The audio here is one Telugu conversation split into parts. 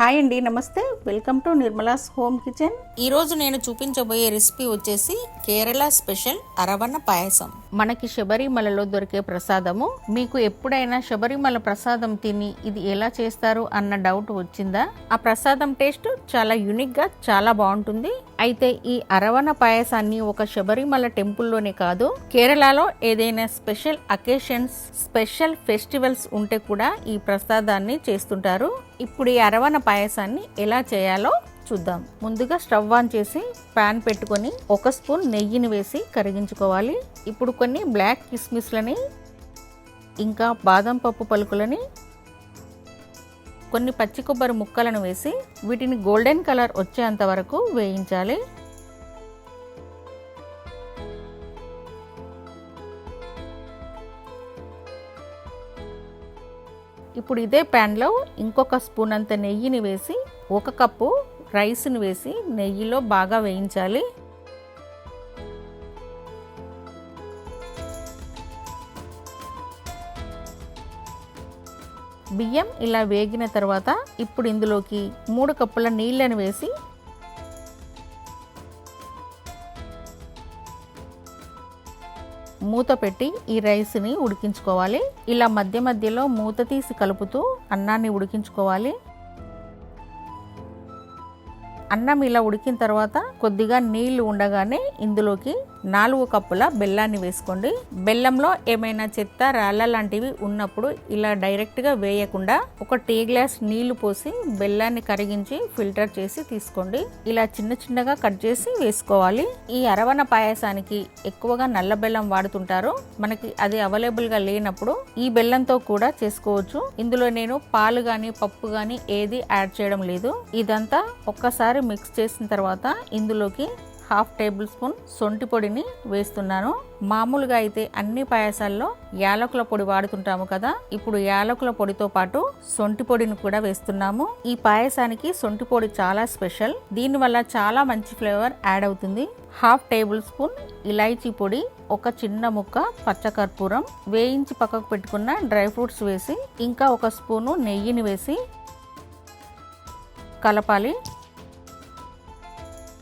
హాయ్ అండి నమస్తే. Welcome to Nirmala's home kitchen. ఈరోజు నేను చూపించబోయే రెసిపీ వచ్చేసి కేరళ స్పెషల్ అరవన్న పాయసం. మనకి శబరిమలలో దొరికే ప్రసాదము. మీకు ఎప్పుడైనా శబరిమల ప్రసాదం తిని ఇది ఎలా చేస్తారు అన్న డౌట్ వచ్చిందా? ఆ ప్రసాదం టేస్ట్ చాలా యునిక్గా చాలా బాగుంటుంది. అయితే ఈ అరవణ పాయసాన్ని ఒక శబరిమల టెంపుల్లోనే కాదు కేరళలో ఏదైనా స్పెషల్ అకేషన్స్ స్పెషల్ ఫెస్టివల్స్ ఉంటే కూడా ఈ ప్రసాదాన్ని చేస్తుంటారు. ఇప్పుడు ఈ అరవణ పాయసాన్ని ఎలా చేయాలో చూద్దాం. ముందుగా స్టవ్ ఆన్ చేసి ప్యాన్ పెట్టుకొని ఒక స్పూన్ నెయ్యిని వేసి కరిగించుకోవాలి. ఇప్పుడు కొన్ని బ్లాక్ కిస్మిస్లని ఇంకా బాదం పప్పు పలుకులని కొన్ని పచ్చి కొబ్బరి ముక్కలను వేసి వీటిని గోల్డెన్ కలర్ వచ్చేంత వరకు వేయించాలి. ఇప్పుడు ఇదే ప్యాన్లో ఇంకొక స్పూన్ అంత నెయ్యిని వేసి ఒక కప్పు రైస్ని వేసి నెయ్యిలో బాగా వేయించాలి. బియ్యం ఇలా వేగిన తర్వాత ఇప్పుడు ఇందులోకి మూడు కప్పుల నీళ్ళని వేసి మూత పెట్టి ఈ రైస్ని ఉడికించుకోవాలి. ఇలా మధ్య మధ్యలో మూత తీసి కలుపుతూ అన్నాన్ని ఉడికించుకోవాలి. అన్నం ఇలా ఉడికిన తర్వాత కొద్దిగా నీళ్ళు ఉండగానే ఇందులోకి నాలుగు కప్పుల బెల్లాన్ని వేసుకోండి. బెల్లంలో ఏమైనా చెత్త రాళ్ళ లాంటివి ఉన్నప్పుడు ఇలా డైరెక్ట్గా వేయకుండా ఒక టీ గ్లాస్ నీళ్ళు పోసి బెల్లాన్ని కరిగించి ఫిల్టర్ చేసి తీసుకోండి. ఇలా చిన్న చిన్నగా కట్ చేసి వేసుకోవాలి. ఈ అరవణ పాయసానికి ఎక్కువగా నల్ల బెల్లం వాడుతుంటారు. మనకి అది అవైలబుల్గా లేనప్పుడు ఈ బెల్లంతో కూడా చేసుకోవచ్చు. ఇందులో నేను పాలు కానీ పప్పు కానీ ఏది యాడ్ చేయడం లేదు. ఇదంతా ఒక్కసారి మిక్స్ చేసిన తర్వాత ఇందులోకి హాఫ్ టేబుల్ స్పూన్ సొంటి పొడిని వేస్తున్నాను. మామూలుగా అయితే అన్ని పాయసాల్లో యాలకుల పొడి వాడుతుంటాము కదా ఇప్పుడు యాలకుల పొడితో పాటు సొంటి పొడిని కూడా వేస్తున్నాము. ఈ పాయసానికి సొంటి పొడి చాలా స్పెషల్. దీనివల్ల చాలా మంచి ఫ్లేవర్ యాడ్ అవుతుంది. హాఫ్ టేబుల్ స్పూన్ ఇలాచీ పొడి ఒక చిన్న ముక్క పచ్చకర్పూరం వేయించి పక్కకు పెట్టుకున్న డ్రై ఫ్రూట్స్ వేసి ఇంకా ఒక స్పూను నెయ్యిని వేసి కలపాలి.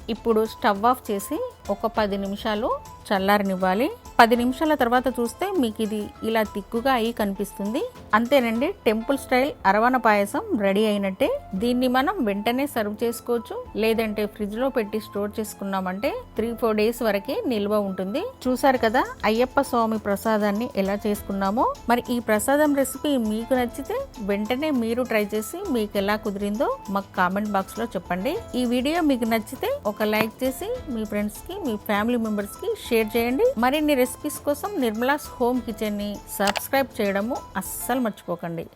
ఇప్పుడు స్టవ్ ఆఫ్ చేసి ఒక పది నిమిషాలు చల్లారనివ్వాలి. పది నిమిషాల తర్వాత చూస్తే మీకు ఇది ఇలా తిక్కుగా అయి కనిపిస్తుంది. అంతేనండి టెంపుల్ స్టైల్ అరవణ పాయసం రెడీ అయినట్టే. దీన్ని మనం వెంటనే సర్వ్ చేసుకోవచ్చు. లేదంటే ఫ్రిడ్జ్లో పెట్టి స్టోర్ చేసుకున్నామంటే త్రీ ఫోర్ డేస్ వరకే నిల్వ ఉంటుంది. చూసారు కదా అయ్యప్ప స్వామి ప్రసాదాన్ని ఎలా చేసుకున్నామో. మరి ఈ ప్రసాదం రెసిపీ మీకు నచ్చితే వెంటనే మీరు ట్రై చేసి మీకు ఎలా కుదిరిందో మాకు కామెంట్ బాక్స్లో చెప్పండి. ఈ వీడియో మీకు నచ్చితే ఒక లైక్ చేసి మీ ఫ్రెండ్స్కి మీ ఫ్యామిలీ మెంబర్స్కి షేర్ చేయండి. మరిన్ని రెసిపీస్ కోసం నిర్మలాస్ హోమ్ కిచెన్ని సబ్స్క్రైబ్ చేయడము అస్సలు మర్చిపోకండి.